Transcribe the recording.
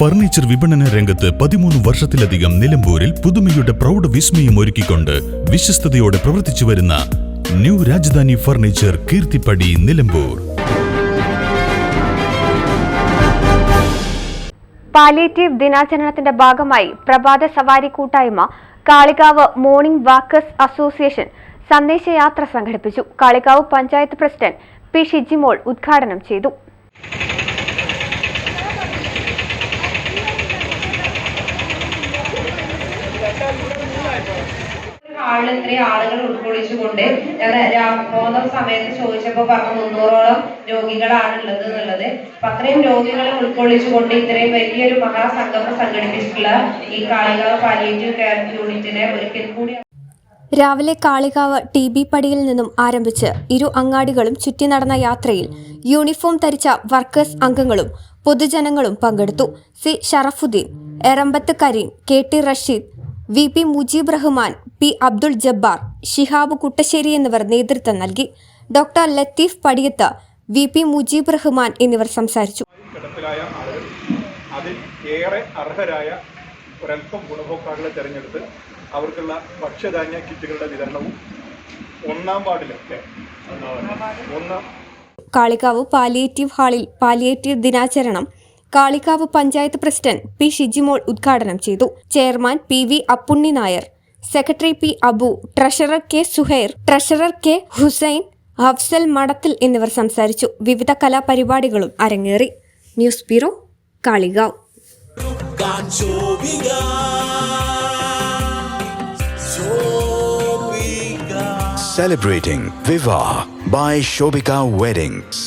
Furniture വിപണന രംഗത്ത് പതിമൂന്ന് വർഷത്തിലധികം നിലമ്പൂരിൽ പുതുമയുടെ പ്രൗഢ വിസ്മയം ഒരുക്കിക്കൊണ്ട് വിശ്വസ്തയോടെ പ്രവർത്തിച്ചു വരുന്ന new Rajadhani furniture Keerthippadi Nilambur. Palliative ദിനാചരണത്തിന്റെ ഭാഗമായി പ്രഭാത സവാരി കൂട്ടായ്മ കാളികാവ് മോർണിംഗ് വാക്കേഴ്സ് അസോസിയേഷൻ സന്ദേശയാത്ര സംഘടിപ്പിച്ചു. കാളികാവ് പഞ്ചായത്ത് പ്രസിഡന്റ് പി ഷിജിമോൾ ഉദ്ഘാടനം ചെയ്തു. ഹാളിൽ ഇത്രയും ആളുകൾ ഉൾക്കൊള്ളിച്ചുകൊണ്ട് പോകുന്ന സമയത്ത് ചോദിച്ചപ്പോൾ പറഞ്ഞ മുന്നൂറോളം രോഗികളാണ് ഉള്ളത് എന്നുള്ളത്. അപ്പൊ അത്രയും രോഗികളെ ഉൾക്കൊള്ളിച്ചുകൊണ്ട് ഇത്രയും വലിയൊരു മഹാസംഗമം സംഘടിപ്പിച്ചിട്ടുള്ള ഈ കാളികാവ് പാലിയേറ്റീവ് കെയർ യൂണിറ്റിനെ ഒരിക്കൽ കൂടി രാവിലെ കാളികാവ് ടി ബി പടിയിൽ നിന്നും ആരംഭിച്ച് ഇരു അങ്ങാടികളും ചുറ്റി നടന്ന യാത്രയിൽ യൂണിഫോം ധരിച്ച വർക്കേഴ്സ് അംഗങ്ങളും പൊതുജനങ്ങളും പങ്കെടുത്തു. C. Sharafuddeen Erambath Kareem K T Rasheed V P Mujeeb Rahman P Abdul Jabbar Shihab Kuttassery എന്നിവർ നേതൃത്വം നൽകി. Doctor Latheef Padiyath V P Mujeeb Rahman എന്നിവർ സംസാരിച്ചു. കിടപ്പിലായ ആളുകൾ അതിൽ ഏറെ അർഹരായ ഒരൽപ്പം ഗുണഭോക്താക്കളെ തിരഞ്ഞെടുത്ത് അവർക്കുള്ള ഭക്ഷ്യധാന്യ കിറ്റുകളുടെ വിതരണവും ഒന്നാം വാർഡിലൊക്കെ ഒന്നാം കാളികാവ് പാലിയേറ്റീവ് ഹാളിൽ പാലിയേറ്റീവ് ദിനാചരണം കാളികാവ് പഞ്ചായത്ത് പ്രസിഡന്റ് പി ഷിജിമോൾ ഉദ്ഘാടനം ചെയ്തു. Chairman P V Appunni Nair secretary P Abu treasurer K Suhair treasurer K Hussain Hafsal Madathil എന്നിവർ സംസാരിച്ചു. വിവിധ കലാപരിപാടികളും അരങ്ങേറി. News bureau Kalikavu. Celebrating Viva by Shobika Weddings.